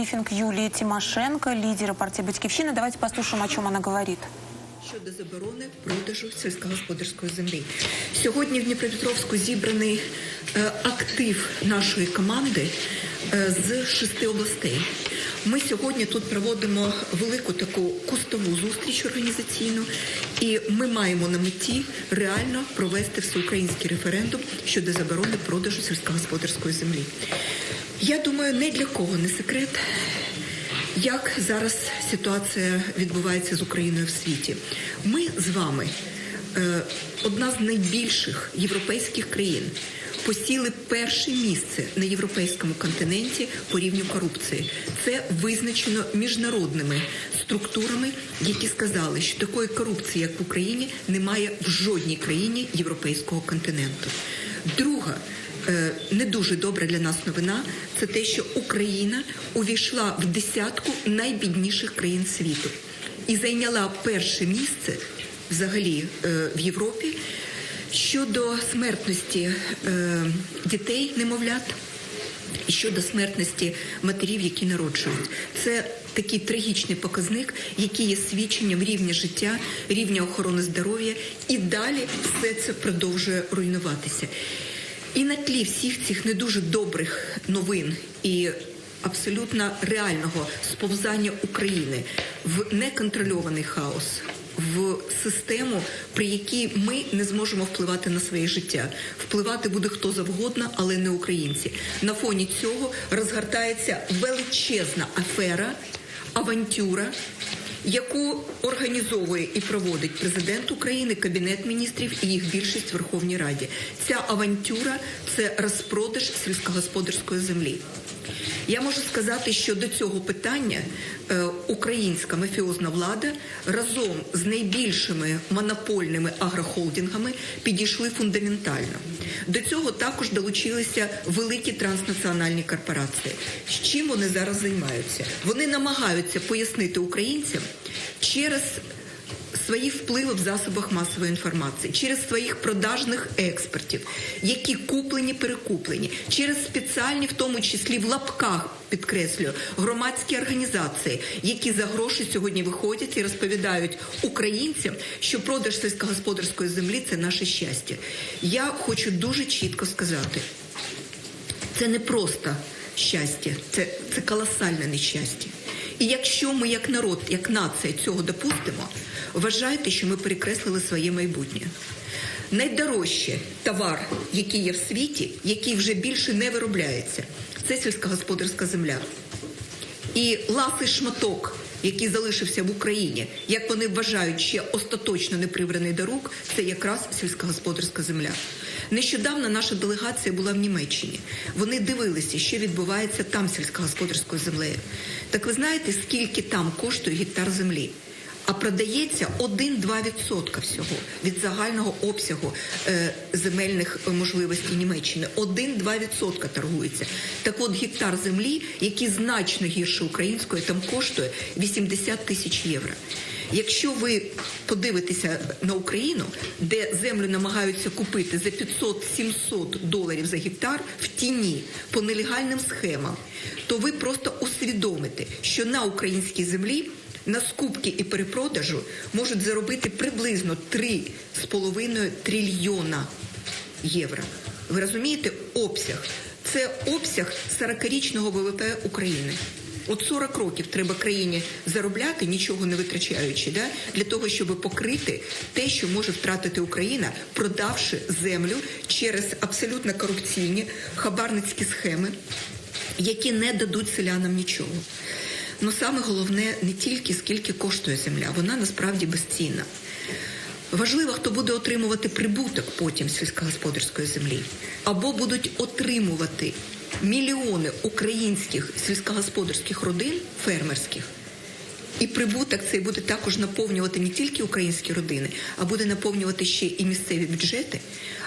брифинг Юлии Тимошенко, лидера партии «Батькивщина». Давайте послушаем, о чем она говорит. Щодо заборони продажу сільськогосподарської землі. Сьогодні в Дніпропетровську зібраний е, актив нашої команди е, з шести областей. Ми сьогодні тут проводимо велику таку кустову зустріч організаційну, і ми маємо на меті реально провести всеукраїнський референдум щодо заборони продажу сільськогосподарської землі. Я думаю, не для кого не секрет, як зараз ситуація відбувається з Україною в світі? Ми з вами е, одна з найбільших європейських країн. Посіли перше місце на європейському континенті по рівню корупції. Це визначено міжнародними структурами, які сказали, що такої корупції, як в Україні, немає в жодній країні європейського континенту. Друга не дуже добра для нас новина це те, що Україна увійшла в десятку найбідніших країн світу і зайняла перше місце взагалі е, в Європі щодо смертності е, дітей, немовлят. І щодо смертності матерів, які народжують, це такий трагічний показник, який є свідченням рівня життя, рівня охорони здоров'я, і далі все це продовжує руйнуватися. І на тлі всіх цих не дуже добрих новин і абсолютно реального сповзання України в неконтрольований хаос. В систему, при якій ми не зможемо впливати на своє життя, впливати буде хто завгодно, але не українці. На фоні цього розгортається величезна афера, авантюра, яку організовує і проводить президент України, кабінет міністрів і їх більшість в Верховній Раді. Ця авантюра це розпродаж сільськогосподарської землі. Я можу сказати, що до цього питання е, українська мафіозна влада разом з найбільшими монопольними агрохолдингами підійшли фундаментально. До цього також долучилися великі транснаціональні корпорації. З чим вони зараз займаються? Вони намагаються пояснити українцям через свої впливи в засобах масової інформації, через своїх продажних експертів, які куплені, перекуплені, через спеціальні, в тому числі в лапках, підкреслюю, громадські організації, які за гроші сьогодні виходять і розповідають українцям, що продаж сільськогосподарської землі це наше щастя. Я хочу дуже чітко сказати, це не просто щастя, це, це колосальне нещастя. І якщо ми, як народ, як нація, цього допустимо, вважайте, що ми перекреслили своє майбутнє. Найдорожче товар, який є в світі, який вже більше не виробляється, це сільськогосподарська земля. І ласий шматок, який залишився в Україні, як вони вважають, ще остаточно не прибраний до рук, це якраз сільськогосподарська земля. Нещодавно наша делегація була в Німеччині. Вони дивилися, що відбувається там сільськогосподарською землею. Так ви знаєте, скільки там коштує гектар землі? А продається 1-2% всього від загального обсягу е, земельних можливостей Німеччини. 1-2% торгується. Так от гектар землі, який значно гірше української, там коштує 80 тисяч євро. Якщо ви подивитеся на Україну, де землю намагаються купити за 500-700 доларів за гектар в тіні по нелегальним схемам, то ви просто усвідомите, що на українській землі на скупки і перепродажу можуть заробити приблизно 3,5 трильйона євро. Ви розумієте обсяг? Це обсяг 40-річного ВВП України. От 40 років треба країні заробляти, нічого не витрачаючи, да? для того, щоб покрити те, що може втратити Україна, продавши землю через абсолютно корупційні хабарницькі схеми, які не дадуть селянам нічого. Ну саме головне не тільки скільки коштує земля, вона насправді безцінна. Важливо, хто буде отримувати прибуток потім сільськогосподарської землі, або будуть отримувати мільйони українських сільськогосподарських родин фермерських. І прибуток цей буде також наповнювати не тільки українські родини, а буде наповнювати ще і місцеві бюджети.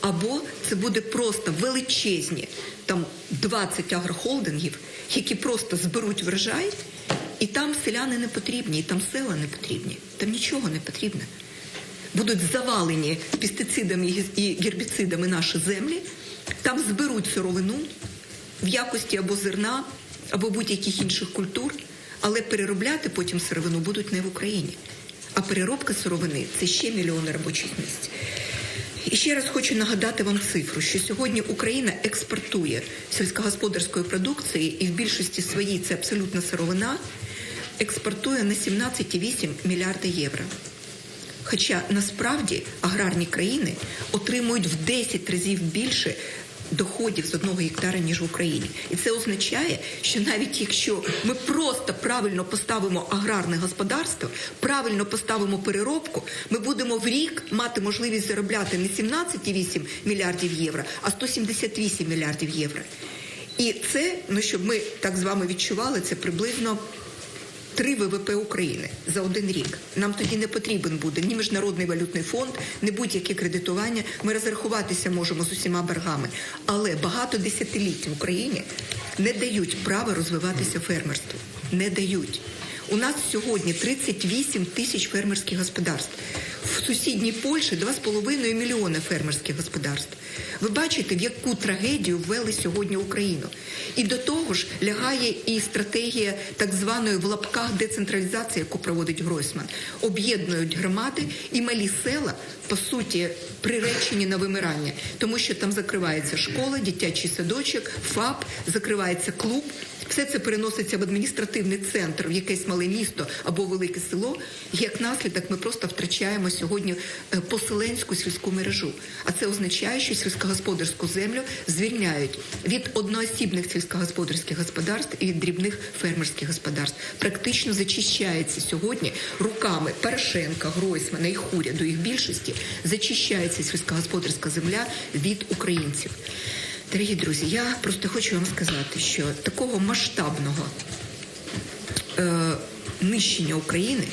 Або це буде просто величезні там 20 агрохолдингів, які просто зберуть врожай, і там селяни не потрібні, і там села не потрібні, там нічого не потрібно. Будуть завалені пестицидами і гербіцидами наші землі, там зберуть сировину в якості або зерна, або будь-яких інших культур, але переробляти потім сировину будуть не в Україні. А переробка сировини це ще мільйони робочих місць. І ще раз хочу нагадати вам цифру, що сьогодні Україна експортує сільськогосподарської продукції, і в більшості своїй це абсолютно сировина, експортує на 17,8 мільярда євро. Хоча насправді аграрні країни отримують в 10 разів більше доходів з одного гектара, ніж в Україні. І це означає, що навіть якщо ми просто правильно поставимо аграрне господарство, правильно поставимо переробку, ми будемо в рік мати можливість заробляти не 17,8 мільярдів євро, а 178 мільярдів євро. І це, ну щоб ми так з вами відчували, це приблизно 3 ВВП України за один рік. Нам тоді не потрібен буде ні міжнародний валютний фонд, ні будь-яке кредитування. Ми розрахуватися можемо з усіма боргами, але багато десятиліть в Україні не дають права розвиватися фермерству. Не дають. У нас сьогодні 38 тисяч фермерських господарств. В сусідній Польщі 2,5 мільйони фермерських господарств. Ви бачите, в яку трагедію ввели сьогодні Україну. І до того ж лягає і стратегія так званої в лапках децентралізації, яку проводить Гройсман. Об'єднують громади і малі села, по суті, приречені на вимирання, тому що там закривається школа, дитячий садочок, ФАП, закривається клуб. Все це переноситься в адміністративний центр, в якесь мале місто або велике село. Як наслідок ми просто втрачаємо сьогодні е, поселенську сільську мережу. А це означає, що сільськогосподарську землю звільняють від одноосібних сільськогосподарських господарств і від дрібних фермерських господарств. Практично зачищається сьогодні руками Порошенка, Гройсмана і уряду їх більшості. Зачищається сільськогосподарська земля від українців. Дорогі друзі, я просто хочу вам сказати, що такого масштабного е, нищення України,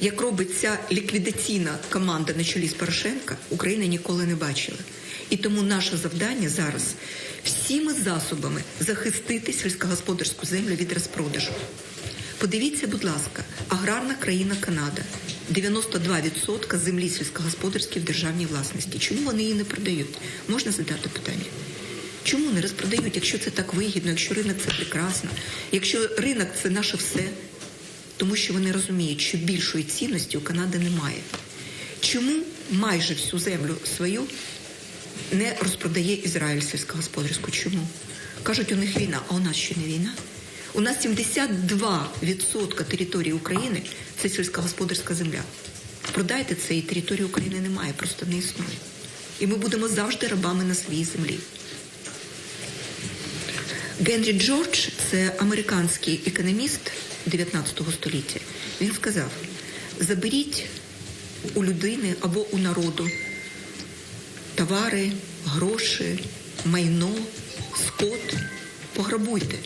як робить ця ліквідаційна команда на чолі з Порошенка, Україна ніколи не бачила. І тому наше завдання зараз всіми засобами захистити сільськогосподарську землю від розпродажу. Подивіться, будь ласка, аграрна країна Канада. 92% землі сільськогосподарської в державній власності. Чому вони її не продають? Можна задати питання? Чому не розпродають, якщо це так вигідно, якщо ринок це прекрасно, якщо ринок це наше все? Тому що вони розуміють, що більшої цінності у Канади немає. Чому майже всю землю свою не розпродає Ізраїль сільськогосподарську? Чому? Кажуть, у них війна, а у нас що не війна? У нас 72% території України це сільськогосподарська земля. Продайте це, і території України немає, просто не існує. І ми будемо завжди рабами на своїй землі. Генрі Джордж, це американський економіст 19 століття. Він сказав: заберіть у людини або у народу товари, гроші, майно, скот, пограбуйте.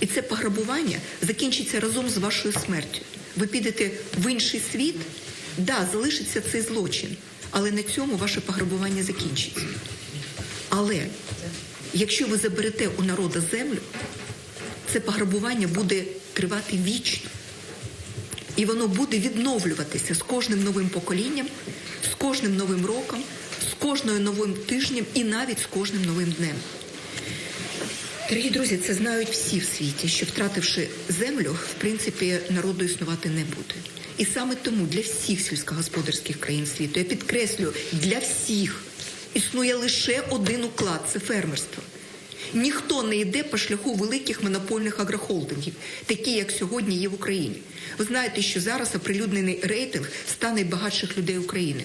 І це пограбування закінчиться разом з вашою смертю. Ви підете в інший світ, да, залишиться цей злочин, але на цьому ваше пограбування закінчиться. Але якщо ви заберете у народа землю, це пограбування буде тривати вічно. І воно буде відновлюватися з кожним новим поколінням, з кожним новим роком, з кожною новим тижнем і навіть з кожним новим днем. Дорогі друзі, це знають всі в світі, що втративши землю, в принципі, народу існувати не буде. І саме тому для всіх сільськогосподарських країн світу, я підкреслюю, для всіх існує лише один уклад це фермерство. Ніхто не йде по шляху великих монопольних агрохолдингів, такі як сьогодні є в Україні. Ви знаєте, що зараз оприлюднений рейтинг ста найбагатших людей України.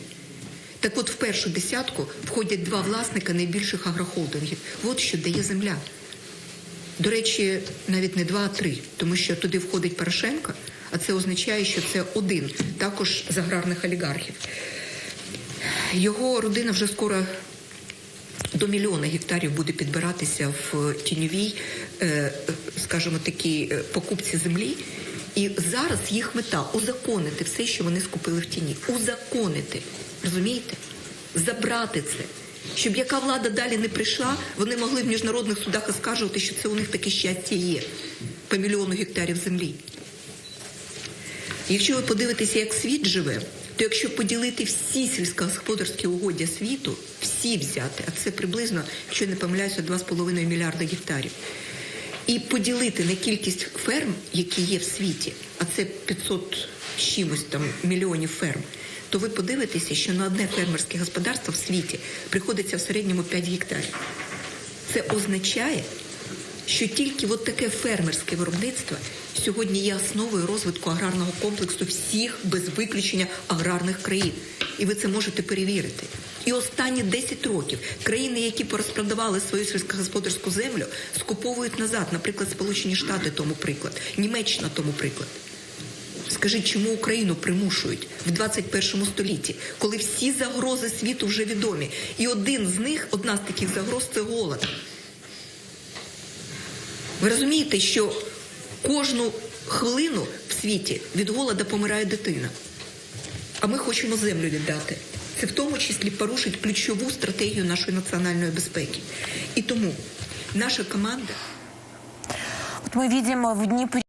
Так от в першу десятку входять два власника найбільших агрохолдингів. От що дає земля. До речі, навіть не два, а три, тому що туди входить Порошенко, а це означає, що це один також з аграрних олігархів. Його родина вже скоро до мільйона гектарів буде підбиратися в тіньовій, е, скажімо, такій е, покупці землі. І зараз їх мета узаконити все, що вони скупили в тіні. Узаконити. Розумієте? Забрати це. Щоб яка влада далі не прийшла, вони могли в міжнародних судах оскаржувати, що це у них таке щастя є по мільйону гектарів землі. Якщо ви подивитеся, як світ живе, то якщо поділити всі сільськогосподарські угоддя світу, всі взяти, а це приблизно, якщо не помиляюся, 2,5 мільярда гектарів, і поділити на кількість ферм, які є в світі, а це 500 чимось там мільйонів ферм, то ви подивитеся, що на одне фермерське господарство в світі приходиться в середньому 5 гектарів. Це означає, що тільки от таке фермерське виробництво сьогодні є основою розвитку аграрного комплексу всіх без виключення аграрних країн. І ви це можете перевірити. І останні 10 років країни, які порозпродавали свою сільськогосподарську землю, скуповують назад, наприклад, Сполучені Штати тому приклад, Німеччина тому приклад. Скажіть, чому Україну примушують в 21 столітті, коли всі загрози світу вже відомі, і один з них, одна з таких загроз, це голод. Ви розумієте, що кожну хвилину в світі від голода помирає дитина, а ми хочемо землю віддати. Це в тому числі порушить ключову стратегію нашої національної безпеки. І тому наша команда. Вот мы видим в Днепре